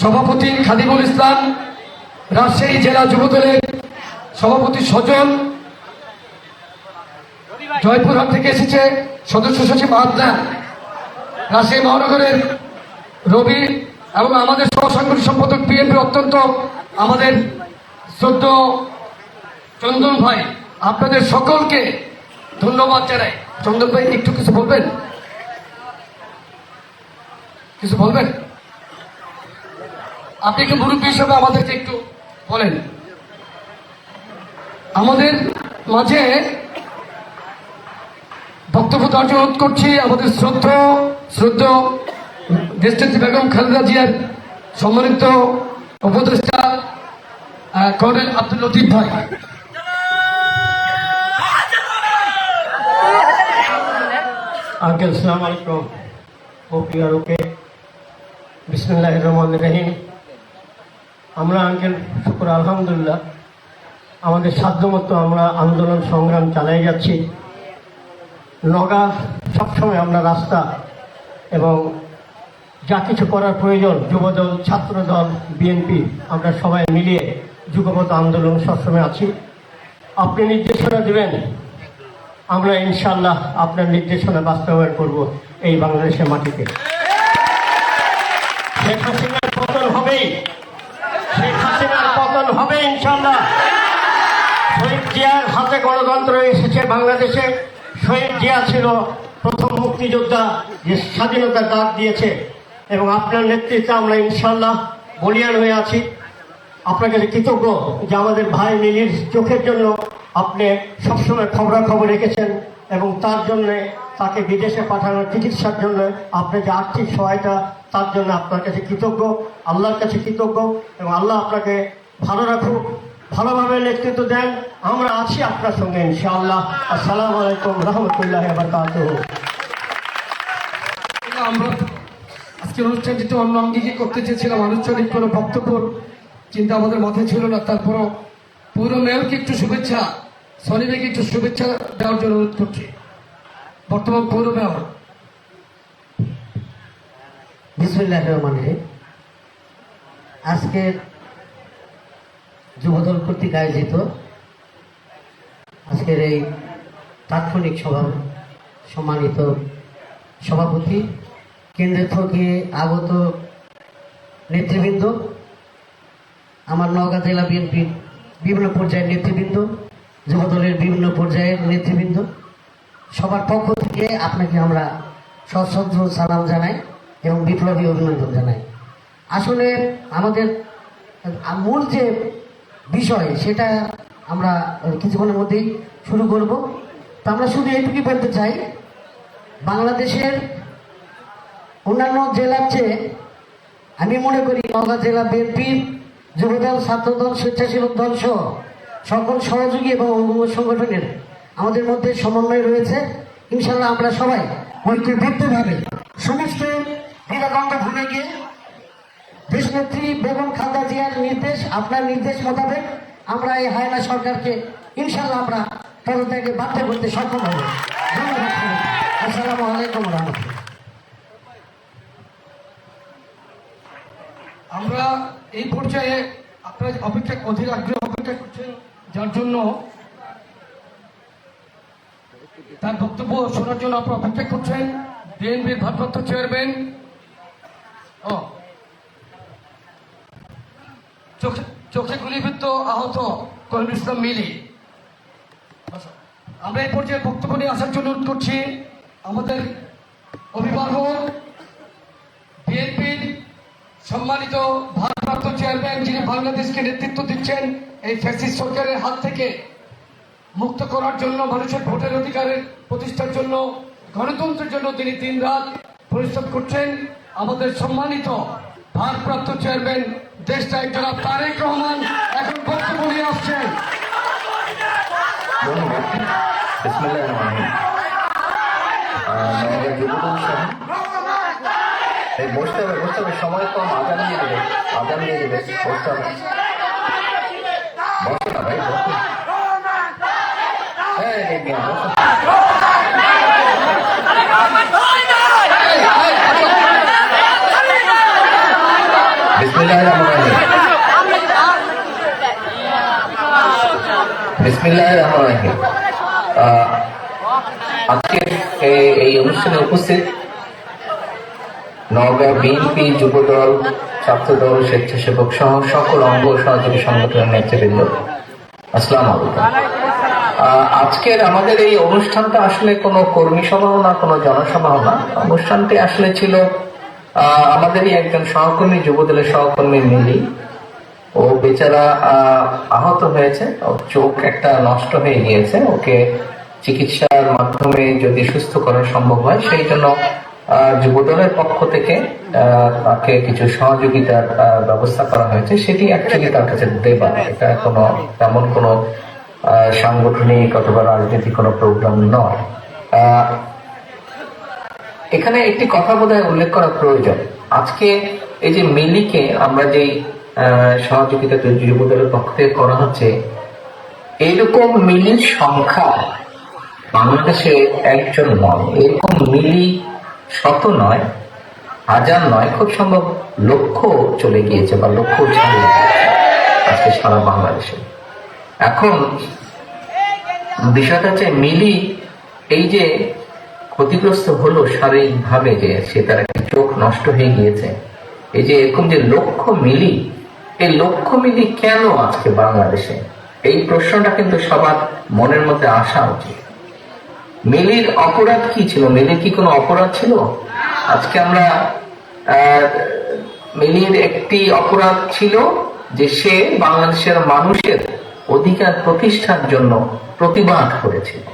সভাপতি খাদিমুল ইসলাম, রাজশাহী জেলা যুবদলের সভাপতি সজল, জয়পুরহাট থেকে এসেছে সদস্য সচিব আদনান, রাজশাহী মহানগরের রবি এবং আমাদের সহসাংগঠনিক সম্পাদক বিএনপি অত্যন্ত আমাদের শ্রদ্ধ চন্দন ভাই। আপনাদের সকলকে ধন্যবাদ জানাই। চন্দন ভাই, একটু কিছু বলবেন? কিছু বলবেন? আপনি একটু মুরব্বী হিসেবে আমাদেরকে একটু বলেন। আমাদের মাঝে বক্তব্য অনুরোধ করছি, আমাদের শ্রদ্ধ শ্রদ্ধ দেশনেত্রী বেগম খালেদা জিয়ার সম্মানিত উপদেষ্টা কর্নেল আব্দুল লতিফ ভাই। আঙ্কেল, সালাম আলাইকুম। ও বিসমুল্লাহ রহমান রহিম। আমরা আঙ্কেল, শুক্র, আলহামদুলিল্লাহ। আমাদের সাধ্যমতো আমরা আন্দোলন সংগ্রাম চালিয়ে যাচ্ছি। নগা, সবসময় আমরা রাস্তা এবং যা কিছু করার প্রয়োজন, যুবদল, ছাত্রদল, বিএনপি, আমরা সবাই মিলিয়ে যুগপথ আন্দোলন সবসময় আছি। আপনি নির্দেশনা দেবেন, আমরা ইনশাল্লাহ আপনার নির্দেশনা বাস্তবায়ন করব এই বাংলাদেশের মাটিতে। ইনশাল্লাহ শহীদ জিয়ার হাতে গণতন্ত্র এসেছে বাংলাদেশে। শহীদ জিয়া ছিল প্রথম মুক্তিযোদ্ধা, যে স্বাধীনতার ডাক দিয়েছে। এবং আপনার নেতৃত্বে আমরা ইনশাল্লাহ বলিয়ান হয়ে আছি। আপনার কাছে কৃতজ্ঞ যে আমাদের ভাই মিলির চোখের জন্য আপনি সবসময় খবরাখবর রেখেছেন এবং তার জন্য তাকে বিদেশে পাঠানোর চিকিৎসার জন্য আপনি যে আর্থিক সহায়তা, তার জন্য আপনার কাছে কৃতজ্ঞ, আল্লাহর কাছে কৃতজ্ঞ এবং আল্লাহ আপনাকে ভালো রাখুক ভালোভাবে নেতৃত্ব দেন। আমরা আছি আপনার সঙ্গে ইনশাআল্লাহ। আসসালামু আলাইকুম রহমতুল্লাহ বারকাতুহু। আমরা আজকে অনুষ্ঠানটিতে অন্য অঙ্গীকে করতে চেয়েছিলাম আনুষ্ঠানিক কোনো বক্তব্য চিন্তা আমাদের মাথায় ছিল না। তারপরও পৌর মেয়রকে একটু শুভেচ্ছা সনিবেকে একটু শুভেচ্ছা দেওয়ার জন্য অনুরোধ করছি। বর্তমান পৌর মেয়র। বিসমুল্লাহ রহমান রহিম। আজকের যুবদল কর্তৃক আয়োজিত আজকের এই তাৎক্ষণিক সভা সম্মানিত সভাপতি, কেন্দ্র থেকে আগত নেতৃবৃন্দ, আমার নওগাঁ জেলা বিএনপির বিভিন্ন পর্যায়ের নেতৃবৃন্দ, যুবদলের বিভিন্ন পর্যায়ের নেতৃবৃন্দ, সবার পক্ষ থেকে আপনাকে আমরা সশ্রদ্ধ সালাম জানাই এবং বিপ্লবী অভিনন্দন জানাই। আসলে আমাদের মূল যে বিষয়, সেটা আমরা কিছুক্ষণের মধ্যেই শুরু করব। তো আমরা শুধু এইটুকুই বলতে চাই, বাংলাদেশের অন্যান্য জেলার চেয়ে, আমি মনে করি নওগাঁ জেলা বিএনপির যুবদল, ছাত্রদল, স্বেচ্ছাসেবক দল সহ সকল সহযোগী এবং অঙ্গ সংগঠনের আমাদের মধ্যে সমন্বয় রয়েছে। ইনশাল্লাহ আমরা সবাই ঐক্যবদ্ধভাবে সমস্ত ভুলে গিয়ে দেশনেত্রী বেগম খালদা জিয়ার নির্দেশ, আপনার নির্দেশ মোতাবেক আমরা এই হায়না সরকারকে ইনশাল্লাহ আমরা পদত্যাগে বাধ্য করতে সক্ষম হব। ধন্যবাদ আসসালামু আলাইকুম রহমতুল্লাহ। আমরা এই পর্যায়ে আপনারা অপেক্ষা অধীর আগ্রহ অপেক্ষা করছেন, যার জন্য তার বক্তব্য শোনার জন্য আপনারা অপেক্ষা করছেন। বিএনপির ভারপ্রাপ্ত চেয়ারম্যান ও চোখে চোখে গুলিবিদ্ধ আহত কহিনুল ইসলাম মিলি। আমরা এই পর্যায়ে বক্তব্য নিয়ে আসার জন্য করছি, আমাদের অভিভাবক, বিএনপির সম্মানিত ভারপ্রাপ্ত চেয়ারম্যান যিনি বাংলাদেশকে নেতৃত্ব দিচ্ছেন, এই ফ্যাসিস্ট সরকারের হাত থেকে মুক্ত করার জন্য, মানুষের ভোটের অধিকারের প্রতিষ্ঠার জন্য, গণতন্ত্রের জন্য তিনি দিন রাত পরিশ্রম করছেন। আমাদের সম্মানিত ভারপ্রাপ্ত চেয়ারম্যান দেশটা জনাব তারেক রহমান এখন বক্তব্য নিয়ে আসছেন। এই বসতে হবে বসতে হবে। সময় কম আজান দিয়ে দেবে আজান দিয়ে দেবে। বসতে হবে। বসো না ভাই বসো এই, এই, মিয়া, বসো। বিসমিল্লাহ রহমান রহিম বিসমিল্লাহ রহমান রহিম আহ, আজকে এই- অনুষ্ঠানে যুবদল, ছাত্রদল, স্বেচ্ছাসেবক সহ সকল অঙ্গ সহযোগী সংগঠনের নেতৃবৃন্দ। আসসালাম আলাইকুম। আজকের আমাদের এই অনুষ্ঠানটা আসলে কোনো কর্মী সভাও না, কোনো জনসভাও না। অনুষ্ঠানটি আসলে ছিল আমাদেরই একজন সহকর্মী, যুবদলের সহকর্মী মিলি। ও বেচারা আহত হয়েছে। চোখ একটা নষ্ট হয়ে গিয়েছে। ওকে চিকিৎসার মাধ্যমে যদি সুস্থ করা সম্ভব হয়, সেই জন্য যুবদলের পক্ষ থেকে তাকে কিছু সহযোগিতার ব্যবস্থা করা হয়েছে। সেটি অ্যাকচুয়ালি তার কাছে দেবা এটা কোনো তেমন কোনো সাংগঠনিক অথবা রাজনৈতিক কোনো প্রোগ্রাম নয়। এখানে একটি কথা বোধহয় উল্লেখ করা প্রয়োজন। আজকে এই যে মিলিকে আমরা যেই সহযোগিতা তৈরি যুবদলের পক্ষ থেকে করা হচ্ছে, এরকম মিলির সংখ্যা বাংলাদেশে একজন নয়। এরকম মিলি শত নয়, হাজার নয়, খুব সম্ভব লক্ষ চলে গিয়েছে বা লক্ষ ছাড়িয়ে আজকে সারা বাংলাদেশে। এখন বিষয়টা হচ্ছে মিলি এই যে ক্ষতিগ্রস্ত হলো শারীরিকভাবে যে সে তার একটা চোখ নষ্ট হয়ে গিয়েছে। এই যে এরকম যে লক্ষ মিলি, এই লক্ষ মিলি কেন আজকে বাংলাদেশে? এই প্রশ্নটা কিন্তু সবার মনের মধ্যে আসা উচিত। মিলির অপরাধ কি ছিল? মিলির কি কোনো অপরাধ ছিল? আজকে আমরা মিলির একটি অপরাধ ছিল যে সে বাংলাদেশের মানুষের অধিকার প্রতিষ্ঠার জন্য প্রতিবাদ করেছিল।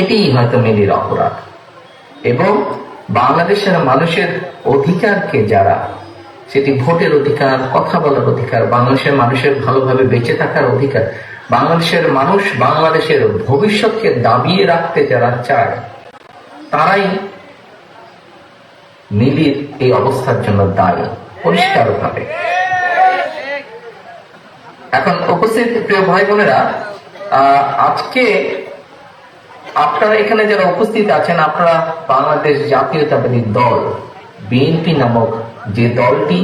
এটি হয়তো মিলির অপরাধ। এবং বাংলাদেশের মানুষের অধিকারকে যারা, সেটি ভোটের অধিকার, কথা বলার অধিকার, বাংলাদেশের মানুষের ভালোভাবে বেঁচে থাকার অধিকার, বাংলাদেশের মানুষ বাংলাদেশের ভবিষ্যৎকে দাবিয়ে রাখতে যারা চায়, তারাই মিলির এই অবস্থার জন্য দায়ী, পরিষ্কারভাবে। এখন উপস্থিত প্রিয় ভাই বোনেরা আজকে আপনারা এখানে যারা উপস্থিত আছেন, আপনারা বাংলাদেশ জাতীয়তাবাদী দল বিএনপি নামক যে দলটি,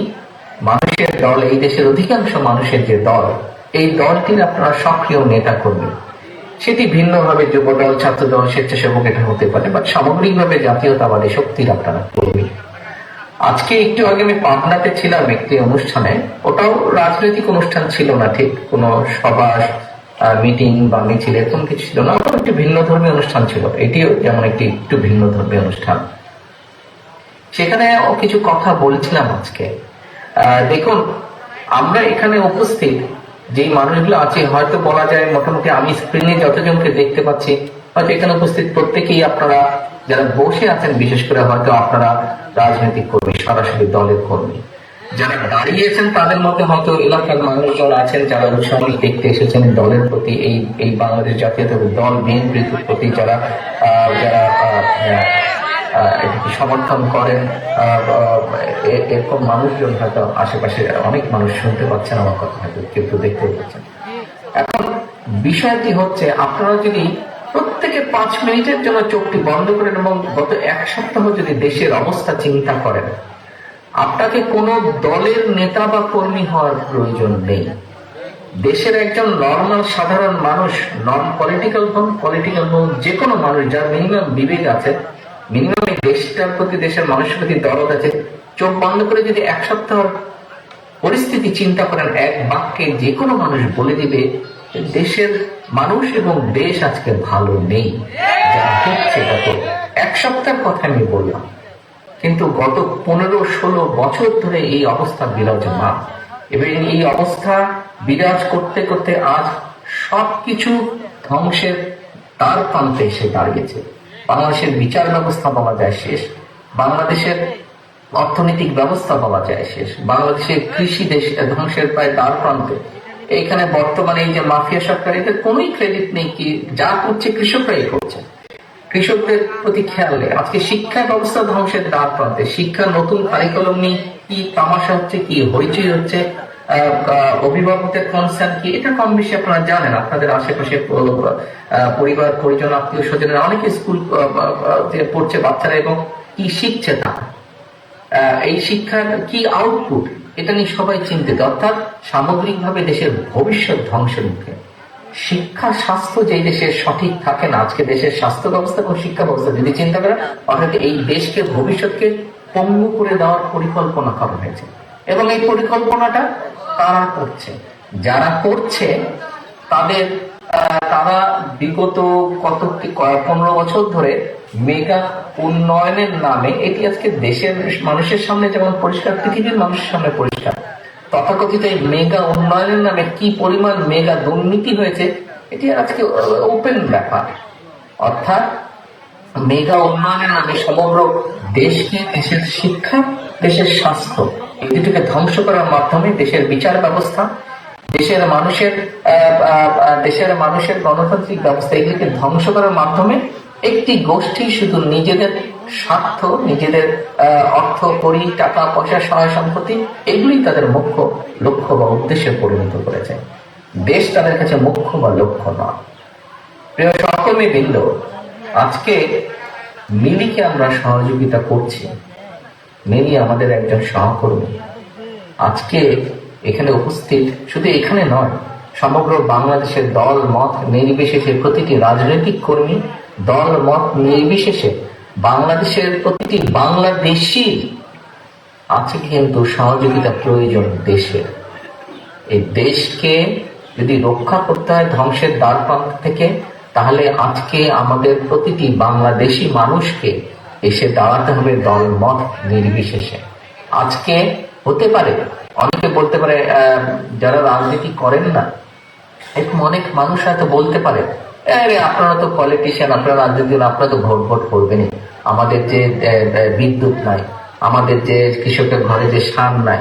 মানুষের দল, এই দেশের অধিকাংশ মানুষের যে দল, এই দলটির আপনারা সক্রিয় নেতা কর্মী সেটি ভিন্নভাবে যুবদল, ছাত্রদল, স্বেচ্ছাসেবক এটা হতে পারে বাট সামগ্রিকভাবে জাতীয়তাবাদী শক্তির আপনারা কর্মী। আজকে একটু আগে আমি পাবনাতে ছিলাম একটি অনুষ্ঠানে, ওটাও রাজনৈতিক অনুষ্ঠান ছিল না ঠিক, কোনো সভা মিটিং বা মিছিল, এরকম কিছু ছিল না। একটি ভিন্ন ধর্মীয় অনুষ্ঠান ছিল। এটিও যেমন একটি একটু ভিন্ন ধর্মীয় অনুষ্ঠান। সেখানে কিছু কথা বলছিলাম আজকে। দেখুন, আমরা এখানে উপস্থিত, যেই মানুষগুলো আছে, হয়তো বলা যায় মোটামুটি আমি স্ক্রিনে যতজনকে দেখতে পাচ্ছি, হয়তো এখানে উপস্থিত প্রত্যেকেই আপনারা যারা বসে আছেন, বিশেষ করে হয়তো আপনারা রাজনৈতিক কর্মী, সরাসরি দলের কর্মী। যারা দাঁড়িয়েছেন তাদের মধ্যে হয়তো এলাকার মানুষজন আছেন যারা উৎসাহ দেখতে এসেছেন দলের প্রতি, এই এই বাংলাদেশ জাতীয়তাবাদী দল বিএনপির প্রতি যারা যারা সমর্থন করেন এরকম মানুষজন হয়তো আশেপাশে অনেক মানুষ শুনতে পাচ্ছেন আমার কথা হয়তো, কেউ দেখতে পাচ্ছেন। এখন বিষয়টি হচ্ছে, আপনারা যদি প্রত্যেকে পাঁচ মিনিটের জন্য চোখটি বন্ধ করেন এবং গত এক সপ্তাহ যদি দেশের অবস্থা চিন্তা করেন আপনাকে কোনো দলের নেতা বা কর্মী হওয়ার প্রয়োজন নেই। দেশের একজন নর্মাল সাধারণ মানুষ নন পলিটিক্যাল হন পলিটিক্যাল হন যে কোনো মানুষ, যার মিনিমাম বিবেক আছে মিনিমাম এই দেশটার প্রতি, দেশের মানুষের প্রতি দরদ আছে, চোখ বন্ধ করে যদি এক সপ্তাহ পরিস্থিতি চিন্তা করেন, এক বাক্যে যে কোনো মানুষ বলে দিবে, দেশের মানুষ এবং দেশ আজকে ভালো নেই। যা হচ্ছে এক সপ্তাহের কথা আমি বললাম। কিন্তু গত পনেরো ষোলো বছর ধরে এই অবস্থা বিরাজমান। এবং এই অবস্থা বিরাজ করতে করতে আজ সবকিছু ধ্বংসের তার প্রান্তে এসে দাঁড়িয়েছে। বাংলাদেশের বিচার ব্যবস্থা বলা যায় শেষ, বাংলাদেশের অর্থনৈতিক ব্যবস্থা বলা যায় শেষ, বাংলাদেশের কৃষি দেশ ধ্বংসের প্রায় তার প্রান্তে। এইখানে বর্তমানে এই যে মাফিয়া সরকার, এদের কোনোই ক্রেডিট নেই কি, যা করছে কৃষকরাই করছে। কৃষকদের প্রতি খেয়াল নেই। আজকে শিক্ষা ব্যবস্থা ধ্বংসের দ্বার প্রান্তে। শিক্ষা নতুন কারিকুলাম নিয়ে কি তামাশা হচ্ছে, কি হইচই হচ্ছে অভিভাবকদের কনসার্ন কি, এটা কম বেশি আপনারা জানেন। আপনাদের আশেপাশে পরিবার, পরিজন, আত্মীয় স্বজনের, অনেকে স্কুল পড়ছে বাচ্চারা এবং কি শিখছে তা। এই শিক্ষার কি আউটপুট এটা নিয়ে সবাই চিন্তিত। অর্থাৎ সামগ্রিকভাবে দেশের ভবিষ্যৎ ধ্বংসের মুখে। শিক্ষা, স্বাস্থ্য যেই দেশের সঠিক থাকে না, আজকে দেশের স্বাস্থ্য ব্যবস্থা এবং শিক্ষা ব্যবস্থা, যদি চিন্তা করেন, অর্থাৎ এই দেশকে ভবিষ্যৎকে পঙ্গু করে দেওয়ার পরিকল্পনা করা হয়েছে। এবং এই পরিকল্পনাটা তারা করছে? যারা করছে, তাদের তারা বিগত কত পনেরো বছর ধরে মেগা উন্নয়নের নামে এটি আজকে দেশের মানুষের সামনে যেমন পরিষ্কার, পৃথিবীর মানুষের সামনে পরিষ্কার। তথাকথিত এই মেগা উন্নয়নের নামে কি পরিমাণ মেগা দুর্নীতি হয়েছে, এটি আজকে ওপেন ব্যাপার। অর্থাৎ মেগা উন্নয়নের নামে সমগ্র দেশকে, দেশের শিক্ষা, দেশের স্বাস্থ্য, এই দুটোকে ধ্বংস করার মাধ্যমে দেশের বিচার ব্যবস্থা, দেশের মানুষের দেশের মানুষের গণতান্ত্রিক ব্যবস্থা এগুলিকে ধ্বংস করার মাধ্যমে একটি গোষ্ঠী শুধু নিজেদের স্বার্থ, নিজেদের অর্থ করি টাকা, পয়সা, সহায় সম্পত্তি, এগুলি তাদের মুখ্য লক্ষ্য বা উদ্দেশ্যে পরিণত করেছে। দেশ তাদের কাছে মুখ্য বা লক্ষ্য নয় প্রিয় সহকর্মী বৃন্দ, আজকে মিলিকে আমরা সহযোগিতা করছি। মিলি আমাদের একজন সহকর্মী। আজকে এখানে উপস্থিত শুধু এখানে নয়, সমগ্র বাংলাদেশের দল মত নির্বিশেষে প্রতিটি রাজনৈতিক কর্মী দল মত নির্বিশেষে বাংলাদেশের প্রতিটি বাংলাদেশি আছে কিন্তু সহযোগিতা প্রয়োজন দেশের। এই দেশকে যদি রক্ষা করতে হয় ধ্বংসের দ্বার প্রান্ত থেকে, তাহলে আজকে আমাদের প্রতিটি বাংলাদেশি মানুষকে এসে দাঁড়াতে হবে দল মত নির্বিশেষে। আজকে হতে পারে, অনেকে বলতে পারে যারা রাজনীতি করেন না, এরকম অনেক মানুষ হয়তো বলতে পারে আপনারা তো পলিটিশিয়ান আপনারা রাজনীতি আপনারা তো ভোট ভোট করবেনই। আমাদের যে বিদ্যুৎ নাই, আমাদের যে কৃষকের ঘরে যে সার নাই,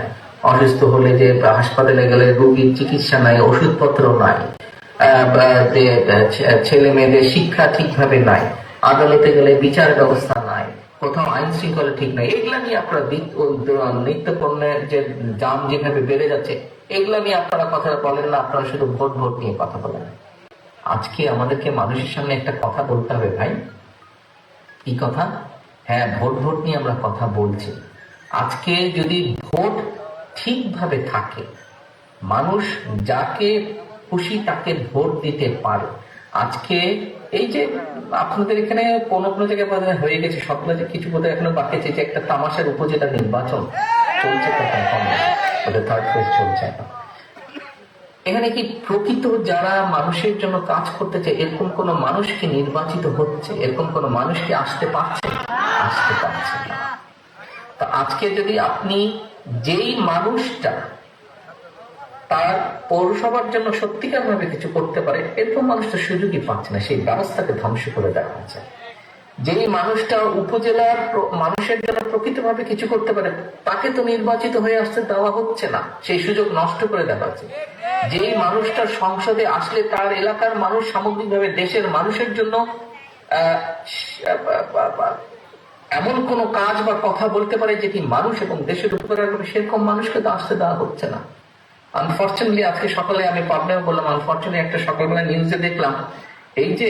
অসুস্থ হলে যে হাসপাতালে গেলে রোগীর চিকিৎসা নাই, ওষুধপত্র নাই ছেলে মেয়েদের শিক্ষা ঠিকভাবে নাই, আদালতে গেলে বিচার ব্যবস্থা নাই, কোথাও আইন শৃঙ্খলা ঠিক নাই, এগুলা নিয়ে আপনারা নিত্য পণ্যের যে দাম যেভাবে বেড়ে যাচ্ছে, এগুলা নিয়ে আপনারা কথা বলেন না, আপনারা শুধু ভোট ভোট নিয়ে কথা বলেন। আজকে আমাদেরকে মানুষের সামনে একটা কথা বলতে হবে ভাই। কি কথা? হ্যাঁ ভোট ভোট নিয়ে আমরা কথা বলছি। আজকে যদি ভোট ঠিকভাবে থাকে, মানুষ যাকে খুশি তাকে ভোট দিতে পারে। আজকে এই যে আপনাদের এখানে কোনো কোনো জায়গায় হয়ে গেছে, সবগুলো যে কিছু বোধহয় এখনও বাকি আছে যে একটা তামাশার উপজেলা নির্বাচন চলছে কোথায় ওদের থার্ড ফেজ চলছে এখন। এখানে কি প্রকৃত যারা মানুষের জন্য কাজ করতে চায়, এরকম কোন মানুষ কি নির্বাচিত হচ্ছে? এরকম কোন মানুষ কি আসতে পারছে আসতে পারছে তা আজকে যদি আপনি যেই মানুষটা তার পৌরসভার জন্য সত্যিকার ভাবে কিছু করতে পারে, এরকম মানুষ তো সুযোগই পাচ্ছে না, সেই ব্যবস্থাকে ধ্বংস করে দেওয়া হচ্ছে। যেই মানুষটা উপজেলার মানুষের জন্য প্রকৃতভাবে কিছু করতে পারে, তাকে তো নির্বাচিত হয়ে আসতে দেওয়া হচ্ছে না। সেই সুযোগ নষ্ট করে দেওয়া হচ্ছে। যেই মানুষটা সংসদে আসলে তার এলাকার মানুষ সামগ্রিকভাবে দেশের মানুষের জন্য এমন কোন কাজ বা কথা বলতে পারে যেটি মানুষ এবং দেশের উপকার করবে সেরকম মানুষকে তো আসতে দেওয়া হচ্ছে না। আনফর্চুনেটলি আজকে সকালে আমি পাবনায় বললাম আনফর্চুনেটলি একটা সকালবেলা নিউজে দেখলাম এই যে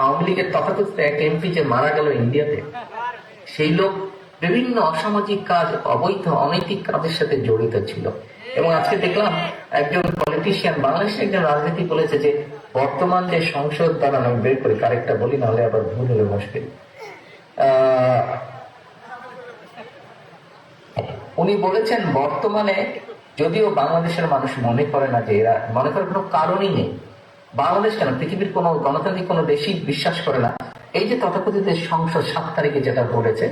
আওয়ামী লীগের তথাকথিত এক এমপি যে মারা গেল ইন্ডিয়াতে, সেই লোক বিভিন্ন অসামাজিক কাজ, অবৈধ, অনৈতিক কাজের সাথে জড়িত ছিল। এবং আজকে দেখলাম একজন পলিটিশিয়ান বাংলাদেশের একজন রাজনীতি বলেছে যে, বর্তমান যে সংসদ দ্বারা আমি বের করি, কারেক্টটা বলি, নাহলে আবার ভুল হলে মুশকিল উনি বলেছেন, বর্তমানে যদিও বাংলাদেশের মানুষ মনে করে না যে এরা, মনে করে কোনো কারণই নেই বাংলাদেশ কেন? পৃথিবীর কোনো গণতান্ত্রিক কোনো দেশই বিশ্বাস করে না। এই যে তথাকথিত সংসদ সাত তারিখে যেটা বলেছে,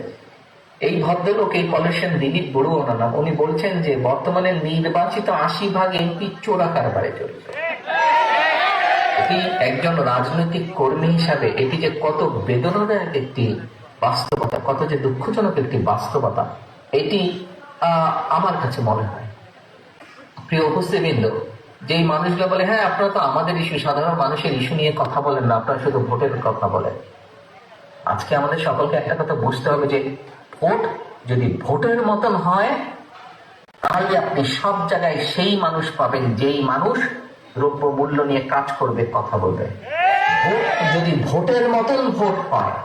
এই ভদ্রলোক এই পলিউশন দিলীপ বড়ুয়া নাম। উনি বলছেন যে, বর্তমানে নির্বাচিত আশি ভাগ এমপি চোরা কারবারে জড়িত। একজন রাজনৈতিক কর্মী হিসাবে এটি যে কত বেদনাদায়ক একটি বাস্তবতা, কত যে দুঃখজনক একটি বাস্তবতা, এটি আমার কাছে মনে হয়। প্রিয় উপস্থিতবৃন্দ যেই মানুষগুলো বলে হ্যাঁ আপনারা তো আমাদের ইস্যু সাধারণ মানুষের ইস্যু নিয়ে কথা বলেন না, আপনারা শুধু ভোটের কথা বলেন। আজকে আমাদের সকলকে একটা কথা বুঝতে হবে যে, ভোট যদি ভোটের মতন হয়, তাহলে আপনি সব জায়গায় সেই মানুষ পাবেন যেই মানুষ দ্রব্য মূল্য নিয়ে কাজ করবে, কথা বলবে। যদি ভোটের মতন ভোট হয়,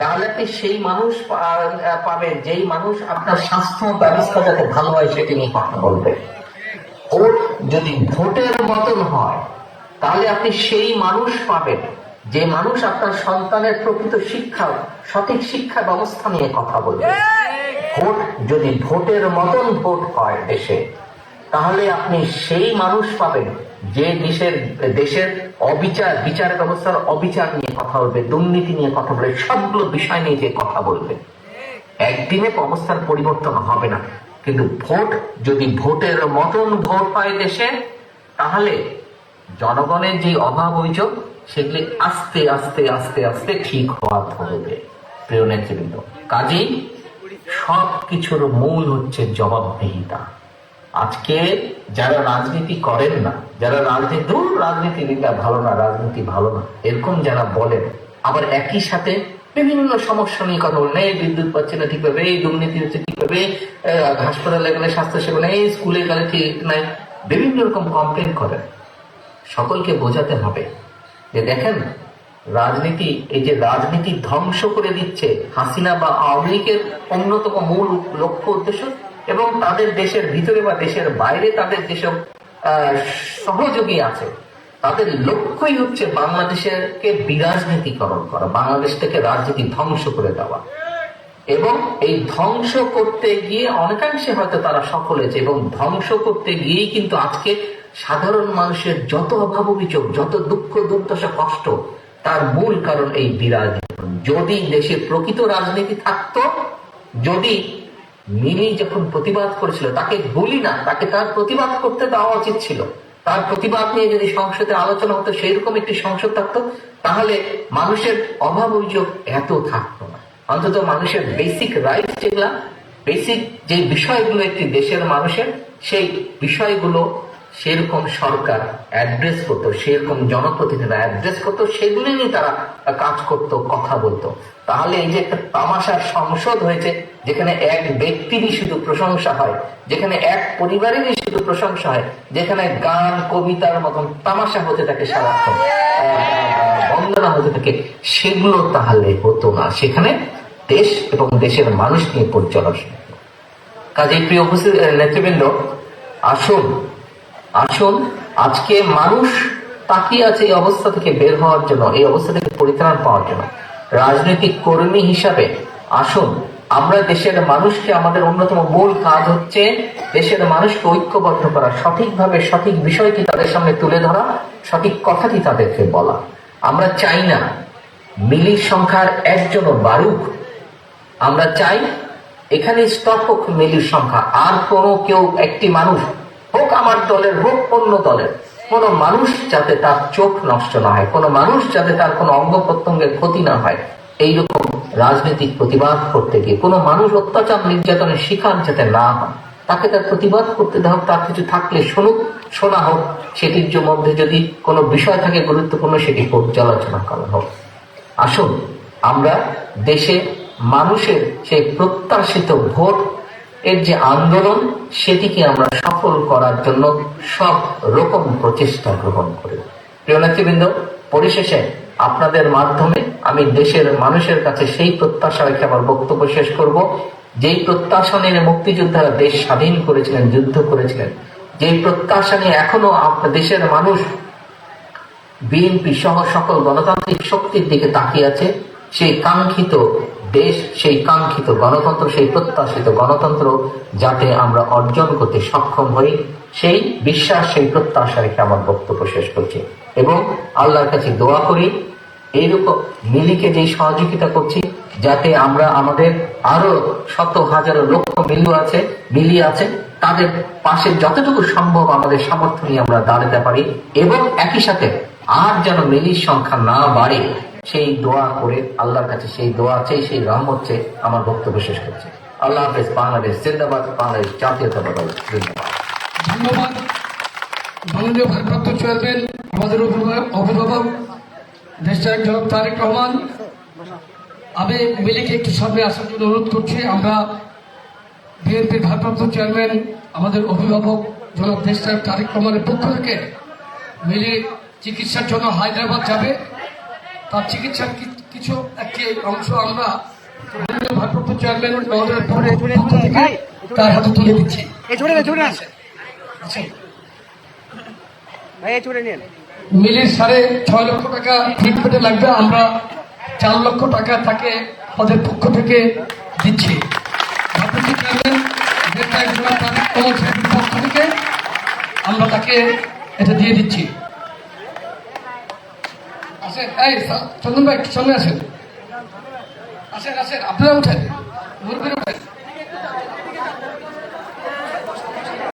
তাহলে আপনি সেই মানুষ পাবেন যেই মানুষ আপনার স্বাস্থ্য ব্যবস্থা যাতে ভালো হয় সেটি নিয়ে কথা বলবে। ভোট যদি ভোটের মতন হয়, তাহলে আপনি সেই মানুষ পাবেন যে মানুষ আপনার সন্তানের প্রকৃত শিক্ষা, সঠিক শিক্ষা ব্যবস্থা নিয়ে কথা বলবে। ভোট, যদি ভোটের মতন ভোট হয় দেশে, তাহলে আপনি সেই মানুষ পাবেন যে দেশের দেশের অবিচার, বিচার ব্যবস্থার অবিচার নিয়ে কথা বলবে, দুর্নীতি নিয়ে কথা বলবে, সবগুলো বিষয় নিয়ে যে কথা বলবে। একদিনে অবস্থার পরিবর্তন হবে না। কিন্তু ভোট, যদি ভোটের মতন ভোট হয় দেশে, তাহলে জনগণের যে অভাব অভিযোগ সেগুলি আস্তে আস্তে আস্তে আস্তে ঠিক হওয়া ধরবে প্রিয় নেতৃবৃন্দ। কাজেই সব কিছুর মূল হচ্ছে জবাবদিহিতা। আজকে যারা রাজনীতি করেন না, যারা রাজনীতি, দূর রাজনীতিবিদরা ভালো না, রাজনীতি ভালো না, এরকম যারা বলেন, আবার একই সাথে বিভিন্ন সমস্যা নিয়ে কথা বলেন, এই বিদ্যুৎ পাচ্ছে না ঠিকভাবে, এই দুর্নীতি হচ্ছে ঠিকভাবে হাসপাতালে গেলে স্বাস্থ্য সেবা নেই স্কুলে গেলে ঠিক নাই। বিভিন্ন রকম কমপ্লেন করেন। সকলকে বোঝাতে হবে যে দেখেন, রাজনীতি, এই যে রাজনীতি ধ্বংস করে দিচ্ছে হাসিনা বা আওয়ামী লীগের অন্যতম মূল লক্ষ্য উদ্দেশ্য এবং তাদের দেশের ভিতরে বা দেশের বাইরে তাদের যেসব সহযোগী আছে তাদের লক্ষ্যই হচ্ছে বাংলাদেশেরকে বিরাজনীতিকরণ করা, বাংলাদেশ থেকে রাজনীতি ধ্বংস করে দেওয়া। এবং এই ধ্বংস করতে গিয়ে অনেকাংশে হয়তো তারা সফল হয়েছে এবং ধ্বংস করতে গিয়েই কিন্তু আজকে সাধারণ মানুষের যত অভাব অভিযোগ যত দুঃখ, দুর্দশা, কষ্ট, তার মূল কারণ এই বিরাজনীতি। যদি দেশে প্রকৃত রাজনীতি থাকতো, যদি মিলি যখন প্রতিবাদ করেছিল, তাকে বলি না, তাকে তার প্রতিবাদ করতে দেওয়া উচিত ছিল। তার প্রতিবাদ নিয়ে যদি সংসদে আলোচনা হতো, সেইরকম একটি সংসদ থাকতো, তাহলে মানুষের অভাব অভিযোগ এত থাকতো না। অন্তত মানুষের বেসিক রাইট যেগুলা বেসিক যে বিষয়গুলো একটি দেশের মানুষের, সেই বিষয়গুলো সেরকম সরকার অ্যাড্রেস করতো, সেরকম জনপ্রতিনিধিরা অ্যাড্রেস করতো, সেগুলো নিয়ে তারা কাজ করতো, কথা বলতো। তাহলে এই যে একটা তামাশার সংসদ হয়েছে যেখানে এক ব্যক্তিরই শুধু প্রশংসা হয়, যেখানে এক পরিবারেরই শুধু প্রশংসা হয়, যেখানে গান, কবিতার মতন তামাশা হতে থাকে সারাক্ষণ। বন্দনা হতে থাকে, সেগুলো তাহলে হতো না। সেখানে দেশ এবং দেশের মানুষ নিয়ে পরিচালনা কাজে প্রিয় উপস্থিত নেতৃবৃন্দ, আসুন আসুন, আজকে মানুষ তাকিয়ে আছে এই অবস্থা থেকে বের হওয়ার জন্য, এই অবস্থা থেকে পরিত্রাণ পাওয়ার জন্য। রাজনৈতিক কর্মী হিসাবে আসুন আমরা দেশের মানুষকে আমাদের অন্যতম মূল কাজ হচ্ছে দেশের মানুষকে ঐক্যবদ্ধ করা, সঠিকভাবে সঠিক বিষয়টি তাদের সামনে তুলে ধরা, সঠিক কথাটি তাদেরকে বলা। আমরা চাই না মিলির সংখ্যার একজনও বাড়ুক। আমরা চাই এখানে স্টপ হোক মিলির সংখ্যা। আর কোনো কেউ, একটি মানুষ হোক আমার দলের, হোক অন্য দলের, কোনো মানুষ যাতে তার চোখ নষ্ট না হয়, কোনো মানুষ যাতে তার কোনো অঙ্গ প্রত্যঙ্গের ক্ষতি না হয়, এইরকম রাজনৈতিক প্রতিবাদ করতে গিয়ে কোনো মানুষ অত্যাচার নির্যাতনের শিকার যাতে না হয়, তাকে তার প্রতিবাদ করতে দেওয়া তার কিছু থাকলে শুনুক, শোনা হোক, সেটির মধ্যে যদি কোনো বিষয় থাকে গুরুত্বপূর্ণ, সেটি পর্যালোচনা করা হোক। আসুন, আমরা দেশে মানুষের সেই প্রত্যাশিত ভোট, এর যে আন্দোলন, সেটিকে আমরা সফল করার জন্য সব রকম প্রচেষ্টা গ্রহণ করি। প্রিয় নেতৃবৃন্দ, পরিশেষে আপনাদের মাধ্যমে আমি দেশের মানুষের কাছে সেই প্রত্যাশা রেখে আমার বক্তব্য শেষ করব। যেই প্রত্যাশা নিয়ে মুক্তিযোদ্ধারা দেশ স্বাধীন করেছিলেন, যুদ্ধ করেছিলেন, যেই প্রত্যাশা নিয়ে এখনও দেশের মানুষ বিএনপি সহ সকল গণতান্ত্রিক শক্তির দিকে তাকিয়ে আছে, সেই কাঙ্ক্ষিত দেশ, সেই কাঙ্ক্ষিত গণতন্ত্র, সেই প্রত্যাশিত গণতন্ত্র যাতে আমরা অর্জন করতে সক্ষম হই, সেই বিশ্বাস, সেই প্রত্যাশা রেখে আমার বক্তব্য শেষ করছি। এবং আল্লাহর কাছে দোয়া করি এইরকম মিলিকে যেই সহযোগিতা করছি, যাতে আমরা আমাদের আরও শত হাজারো লক্ষ মিলু আছে, মিলি আছে, তাদের পাশে যতটুকু সম্ভব আমাদের সামর্থ্য নিয়ে আমরা দাঁড়াতে পারি এবং একই সাথে আর যেন মিলির সংখ্যা না বাড়ে, সেই দোয়া করে আল্লাহর কাছে সেই দোয়া চাই সেই রহমত চাই আমার বক্তব্য শেষ করছে। আল্লাহ হাফেজ, বাংলাদেশ জিন্দাবাদ, বাংলাদেশ জাতীয়তাবাদ জিন্দাবাদ। ধন্যবাদ। মাননীয় ভারপ্রাপ্ত চেয়ারম্যান, আমাদের অভিভাবক দেশটার জনাব তারেক রহমান আমি মিলিকে একটু সামনে আসার জন্য অনুরোধ করছি। আমরা বিএনপির ভারপ্রাপ্ত চেয়ারম্যান আমাদের অভিভাবক জনাব দেশটার তারেক রহমানের পক্ষ থেকে মিলি চিকিৎসার জন্য হায়দ্রাবাদ যাবে। তার চিকিৎসার কিছু একটি অংশ আমরা ভারপ্রাপ্ত চেয়ারম্যান তার হাতে তুলে দিচ্ছি। আচ্ছা। ভাই ছুটে নেন মিলির সাড়ে ছয় লক্ষ টাকা ট্রিটমেন্টে লাগবে। আমরা চার লক্ষ টাকা তাকে আমাদের পক্ষ থেকে দিচ্ছি। আমরা তাকে এটা দিয়ে দিচ্ছি। আসেন, এই চন্দন ভাই, সামনে আসেন। আসেন আসেন, আপনারা উঠেন। মুরব্বীরা উঠেন।